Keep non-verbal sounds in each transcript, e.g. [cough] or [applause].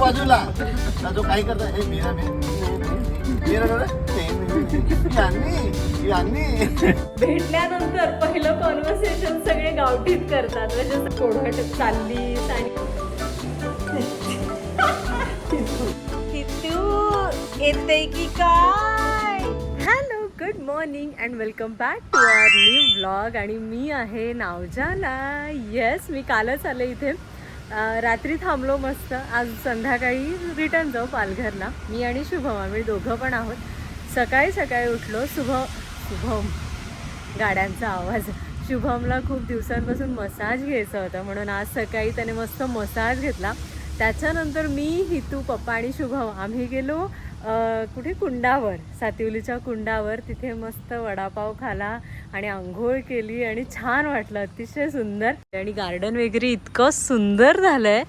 बाजूला जो काही करता हे मीरा मी भेटल्यानंतर पहिलं कॉन्व्हर्सेशन सगळे गावठीत करतात म्हणजे कोढट चाललीस आणि कितू येते की काय hello good morning and welcome back to our new blog आणि मी आहे नावजाला येस मी कालच आले इथे रात्री थांबलो मस्त. आज संध्याकाळी रिटर्न जाऊ पालघरला. मी आणि शुभम आम्ही दोघं पण आहोत. सकाळी सकाळी उठलो. शुभ शुभम. गाड्यांचा आवाज. शुभमला खूप दिवसांपासून मसाज घ्यायचा होता. म्हणून आज सकाळी त्याने मस्त मसाज घेतला. त्याच्यानंतर मी हितू पप्पा आणि शुभम आम्ही गेलो कुठे? कुंडावर. सातिवलीच्या कुंडावर. तिथे मस्त वडापाव खाला. आणि आंघोळ केली आणि छान वाटलं अतिशय सुंदर. आणि गार्डन वगैरे इतकं सुंदर झालंय.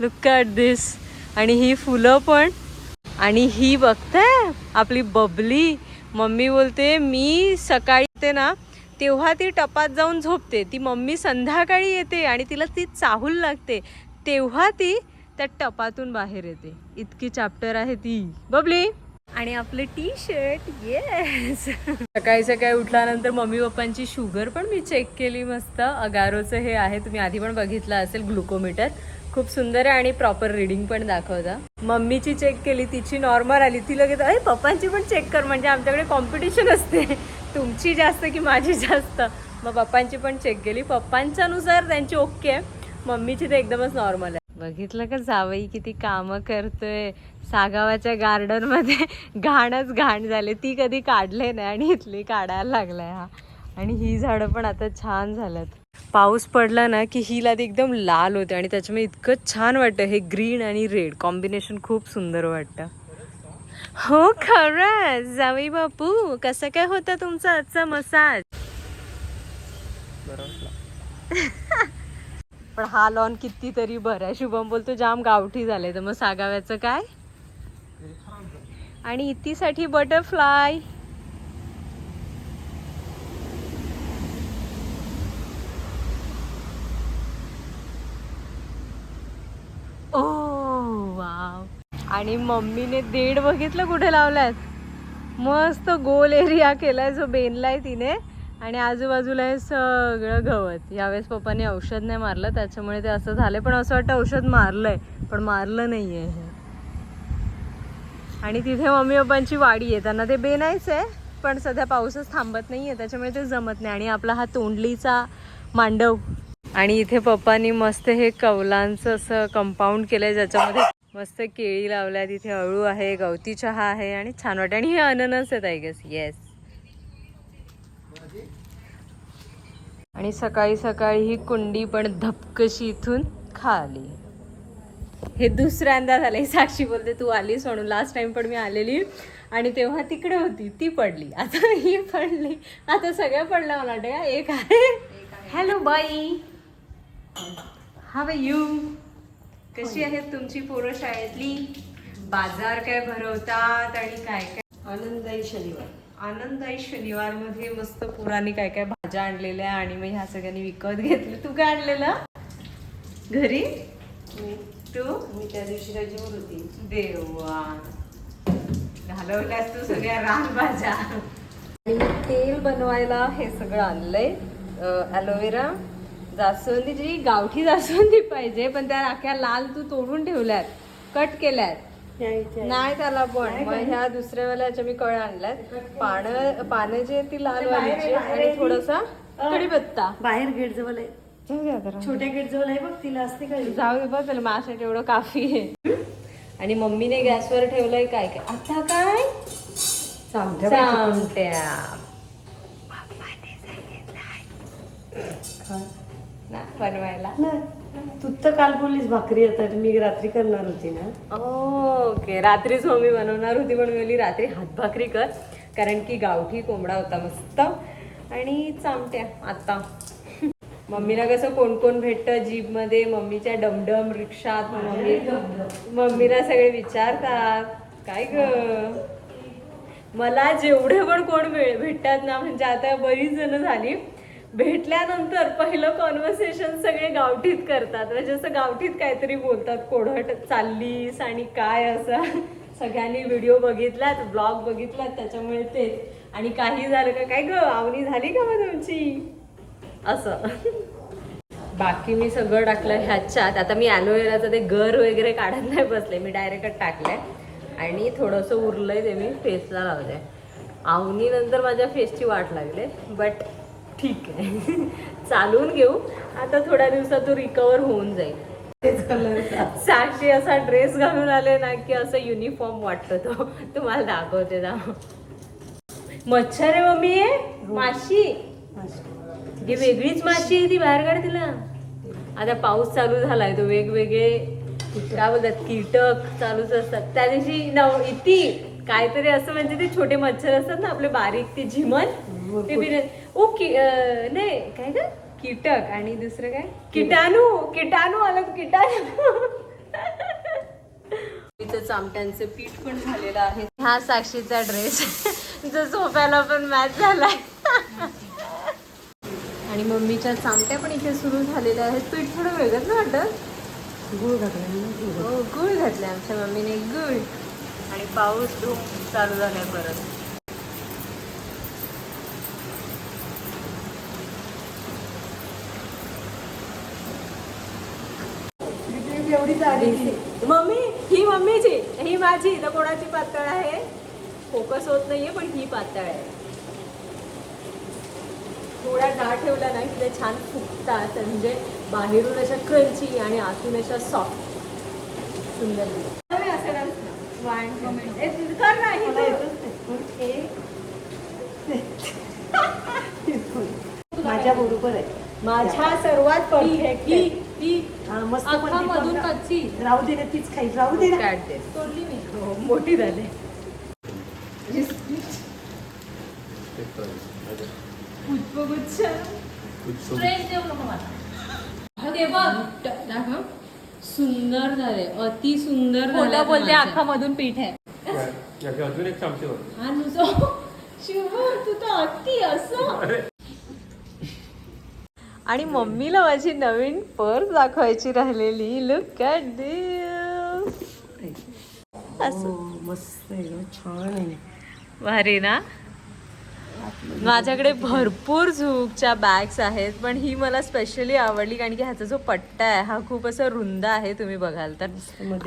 लुक ॲट दिस आणि ही फुलं पण. आणि ही बघते आपली बबली. मम्मी बोलते मी सकाळी येते ना तेव्हा ती टपात जाऊन झोपते. ती मम्मी संध्याकाळी येते आणि तिला ती चाहूल लागते. तेव्हा ती त्या टपातून बाहेर येते. इतकी चॅप्टर आहे ती. बबली! आणि आपले टी शर्ट येस सकाळी सकाळी उठल्यानंतर मम्मी पप्पांची शुगर पण मी चेक केली मस्त. अगारोचं हे आहे तुम्ही आधी पण बघितलं असेल ग्लुकोमीटर खूप सुंदर आहे आणि प्रॉपर रिडिंग पण दाखवता. मम्मीची चेक केली तिची नॉर्मल आली. ती लगेच अरे पप्पांची पण चेक कर म्हणजे आमच्याकडे कॉम्पिटिशन असते. तुमची जास्त की माझी जास्त? मग पप्पांची पण चेक केली. पप्पांच्यानुसार त्यांची ओके आहे मम्मीची तर एकदमच नॉर्मल आहे. बघितलं का जावई किती कामं करतोय? सागावाच्या गार्डनमध्ये [laughs] घाणच घाण झाले. ती कधी काढले नाही आणि इथली काढायला लागलाय हा. आणि ही झाडं पण आता छान झाल्यात. पाऊस पडला ना की ही लादी एकदम लाल होते आणि त्याच्यामुळे इतकं छान वाटतं. हे ग्रीन आणि रेड कॉम्बिनेशन खूप सुंदर वाटतं. हो खरंच. जावई बापू कसं काय होतं तुमचा आजचा मसाज? पण हा लॉन कितीतरी बरं आहे. शुभम बोलतो जाम गावठी झाले तर मग सागाव्याचं काय? आणि इतीसाठी बटरफ्लाय. ओ वाव. आणि मम्मीने देड बघितलं कुठे लावलंय? मस्त गोल एरिया केलाय जो बेनलाय तिने. आणि आजूबाजूला हे सगळं गवत. यावेळेस पप्पाने औषध नाही मारलं त्याच्यामुळे ते असं झालंय. पण असं वाटतं औषध मारलंय पण मारलं नाहीये हे. आणि तिथे मम्मी पप्पांची वाडी आहे. त्यांना ते बेनायचं आहे पण सध्या पाऊसच थांबत नाहीये त्याच्यामुळे ते जमत नाही. आणि आपला हा तोंडलीचा मांडव. आणि इथे पप्पानी मस्त हे कौलांचं असं कंपाऊंड केलंय ज्याच्यामध्ये मस्त केळी लावल्या तिथे अळू आहे गवती चहा आहे आणि छान वाटते. आणि हे अननस आहेत आय गेस येस आणि सकाळी सकाळी ही कुंडी पण धपकशी इथून खाली. हे दुसऱ्यांदा झालंय. साक्षी बोलते तू आलीस म्हणून. लास्ट टाइम पण मी आलेली आणि तेव्हा तिकडे होती. ती पडली. आता ही पडली. आता सगळ्या पडल्या मला वाटतं. का एक आहे. हॅलो बाई. हाव यू कशी आहेत तुमची पोरं शाळेतली? बाजार काय भरवतात आणि काय काय? आनंदाई शनिवार. आनंदाई शनिवारमध्ये मस्त पुराणी काय काय भाज्या आणलेल्या आणि मग ह्या सगळ्यांनी विकत घेतले. तू काय आणलेलं? घरी? तू? मी त्या दिवशी रजेवर होती. देवा. घालवल्यास तू सगळ्या रानभाज्या आणि मी तेल बनवायला हे सगळं आणलंय. ॲलोवेरा जास्वंदी जी गावठी जास्वंदी पाहिजे पण त्या राख्या लाल तू तोडून ठेवल्यात. कट केल्यात. नाही त्याला पण. मग ह्या दुसऱ्या वेळेला मी कळ आणल्यात. पानं पानं जी आहेत ती लाल वालीची आणि थोडासा कढीपत्ता. बाहेर गेट जवळ आहे. छोट्या गेट जवळ आहे बघ तिला असते का? जाऊ दे बघ त्याला माझ्यासाठी एवढं काफी आहे. आणि मम्मीने गॅसवर ठेवलंय काय काय? आता काय? चामट्या ना बनवायला. तू तर काल बोललीस भाकरी आता मी रात्री करणार होती ना. ओके रात्रीच मम्मी बनवणार होती पण मी रात्री रात्री हातभाकरी कर कारण की गावठी कोंबडा होता मस्त. आणि चामट्या आता. मम्मीला कसं कोण कोण भेटतं जीपमध्ये मम्मीच्या डमडम रिक्षात मम्मी मम्मीला सगळे विचारतात काय ग? मला जेवढे पण कोण भेटतात ना म्हणजे आता बरीच जण झाली. भेटल्यानंतर पहिलं कॉन्व्हर्सेशन सगळे गावठीत करतात. म्हणजे असं गावठीत काहीतरी बोलतात कोढट चाललीस आणि काय असं. सगळ्यांनी व्हिडिओ बघितलात ब्लॉग बघितलात त्याच्यामुळे तेच आणि काही झालं का काय ग आवनी झाली का मग तुमची? असं. बाकी मी सगळं टाकलं ह्याच्यात. आता मी ॲलोवेराचं ते गर वगैरे काढत नाही बसले मी डायरेक्ट टाकलंय. आणि थोडंसं उरलंय ते मी फेसला लावलंय. आवनी नंतर माझ्या फेसची वाट लागले बट ठीक आहे. [laughs] चालून घेऊ. आता थोड्या दिवसात तो रिकवर होऊन जाईल. साक्षी असा ड्रेस घालून आले ना की असं युनिफॉर्म वाटतो तो. तुम्हाला दाखवते ना. मच्छर आहे मम्मी. आहे माशी. ही वेगळीच माशी आहे ती बाहेर काढ तिला. आता पाऊस चालू झालाय तो वेगवेगळे काय बोलतात कीटक चालूच असतात. त्या दिवशी नव इती काहीतरी असं म्हणजे ते छोटे मच्छर असतात ना आपले बारीक ते झिमन. ते बिन ओ की नाही काय ग? कीटक आणि दुसरं काय? किटाणू किटाणू आलं किटाणू. इथं चामट्यांचं पीठ पण झालेलं आहे. हा साक्षीचा ड्रेस जो सोफ्याला पण मॅच झालाय. आणि मम्मीच्या चामट्या पण इथे सुरू झालेल्या आहेत. पीठ थोडं वेगळंच ना वाटत? गुळ घातला हो गुळ घातले आमच्या मम्मीने गुळ. आणि पाऊस धूम चालू झालाय परत. एवढी जाडी मम्मी ही मम्मीची ही माझी. तर कोणाची पातळ आहे? फोकस होत नाहीये पण ही पातळ आहे. थोड्या डाळ ठेवल्या ना की ते छान फुगतात म्हणजे बाहेरून अशा क्रंची आणि आतून अशा सॉफ्ट सुंदर. हे. [laughs] माझ्या बरोबर आहे. माझ्या सर्वात परफेक्ट हा मस्त पण ती मधून पण- कच्ची. राहू दे ना तीच खाईल राहू दे ना तोडली मी. हो, मोठी झाली. पुष्पगुच्छ. ट्रेन देऊ नको मला. हे बघ. दाखव. सुंदर झाले. अति सुंदर खोटं बोलते अख्खा मधून पीठ आहे. अजून एक चमचे हा [laughs] शिव तू तर अति असं. आणि मम्मीला माझी नवीन पर्स दाखवायची राहिलेली. लुक ॲट दिस मस्त छान आहे. भारी ना? माझ्याकडे भरपूर झुकच्या बॅग्स आहेत पण ही मला स्पेशली आवडली कारण की ह्याचा जो पट्टा आहे हा खूप असा रुंद आहे तुम्ही बघाल तर.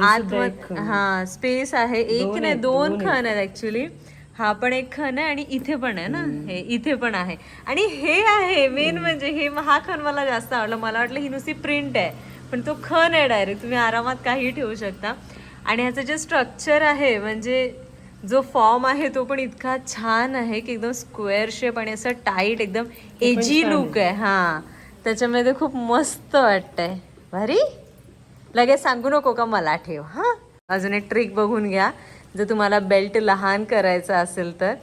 आत. हा स्पेस आहे. एक नाही दोन खण आहेत ऍक्च्युली हा पण एक खण आहे आणि इथे पण आहे ना. हे इथे पण आहे. आणि हे आहे मेन म्हणजे हे हा खण मला जास्त आवडला. मला वाटलं ही नुसती प्रिंट आहे. पण तो खण आहे डायरेक्ट तुम्ही आरामात काही ठेवू शकता. आणि ह्याचं जे स्ट्रक्चर आहे म्हणजे जो फॉर्म आहे तो पण इतका छान आहे की एकदम स्क्वेअर शेप आणि असं टाईट एकदम एजी लुक आहे. हा. त्याच्यामुळे ते खूप मस्त वाटतंय. भारी? लगेच सांगू नको का मला? ठेव. हा. अजून एक ट्रिक बघून घ्या. जर तुम्हाला बेल्ट लहान करायचा असेल तर.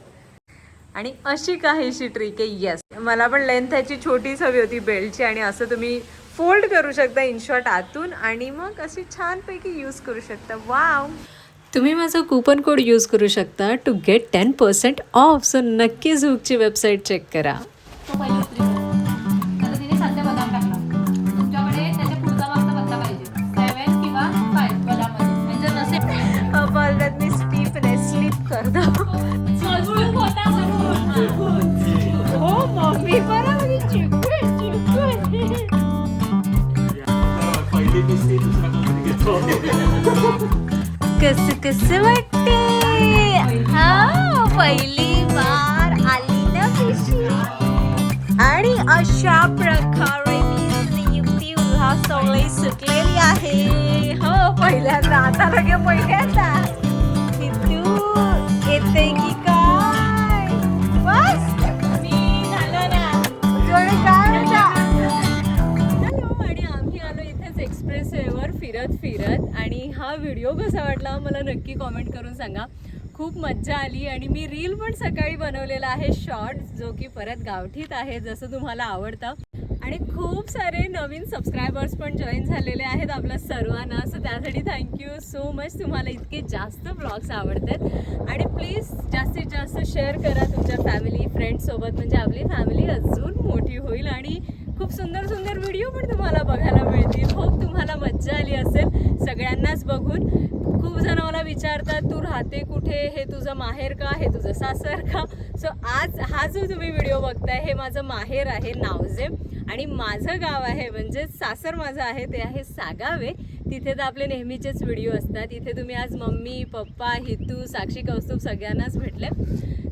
आणि अशी काहीशी ट्रिक आहे येस मला पण लेंथ ह्याची छोटीच हवी होती बेल्टची. आणि असं तुम्ही फोल्ड करू शकता इन शॉर्ट आतून. आणि मग अशी छानपैकी यूज करू शकता. वाव तुम्ही माझा कुपन कोड यूज करू शकता to get ten percent off so नक्की झूकची वेबसाईट चेक करा. पहिली बार आली ना पिशवी आणि अशा प्रकारे मी स्लीपची उहा सवळी सुटलेली आहे. हो पहिल्यांदा. आता लगे पहिल्यांदा. येते की काय? बस. मी झालं ना. काय आणि आम्ही आलो इथेच एक्सप्रेस वेवर फिरत फिरत. आणि हा व्हिडिओ कसा वाटला? मला नक्की कॉमेंट करून सांगा. खूप मज्जा आली आणि मी रील पण सकाळी बनवलेला आहे शॉर्ट जो की परत गावठीत आहे जसं तुम्हाला आवडतं. आणि खूप सारे नवीन सबस्क्रायबर्स पण जॉईन झालेले आहेत आपल्या सर्वांना. सो त्यासाठी थँक्यू सो मच तुम्हाला इतके जास्त ब्लॉग्स आवडतात. आणि प्लीज जास्तीत जास्त शेअर करा तुमच्या फॅमिली फ्रेंड्ससोबत म्हणजे आपली फॅमिली अजून मोठी होईल आणि खूप सुंदर सुंदर व्हिडिओ पण तुम्हाला बघायला मिळतील. होप तुम्हाला मज्जा आली असेल सगळ्यांनाच बघून. खूप जण मला विचारतात तू राहते कुठे? हे तुझं माहेर का? हे तुझं सासर का? सो आज हा जो तुम्ही व्हिडिओ बघताय हे माझं माहेर आहे नावजे. आणि माझं गाव आहे म्हणजे सासर माझं आहे ते आहे सागावे. तिथे तर आपले नेहमीचेच व्हिडिओ असतात. इथे तुम्ही आज मम्मी पप्पा हितू साक्षी कौस्तुभ सगळ्यांनाच भेटले.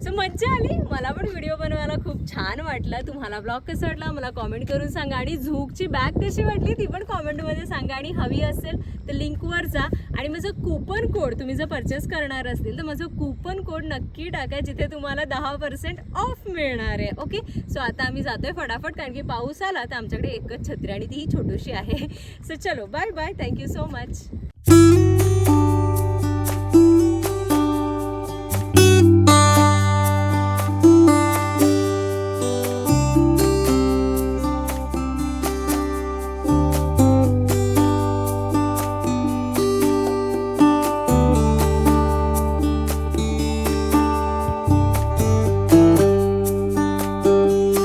सो मज्जा आली. मला पण व्हिडिओ बनवायला खूप छान वाटलं. तुम्हाला ब्लॉग कसं वाटला मला कॉमेंट करून सांगा. आणि झूकची बॅग कशी वाटली ती पण कॉमेंटमध्ये सांगा. आणि हवी असेल तर लिंकवर जा. आणि माझं कूपन कोड तुम्ही जर परचेस करणार असतील तर माझं कूपन कोड नक्की टाका जिथे तुम्हाला दहा पर्सेंट ऑफ मिळणार आहे. ओके सो आता आम्ही जातोय फटाफट कारण की पाऊस आला तर आमच्याकडे एकच छत्री आणि तीही छोटीशी आहे. सो चलो bye bye thank you so much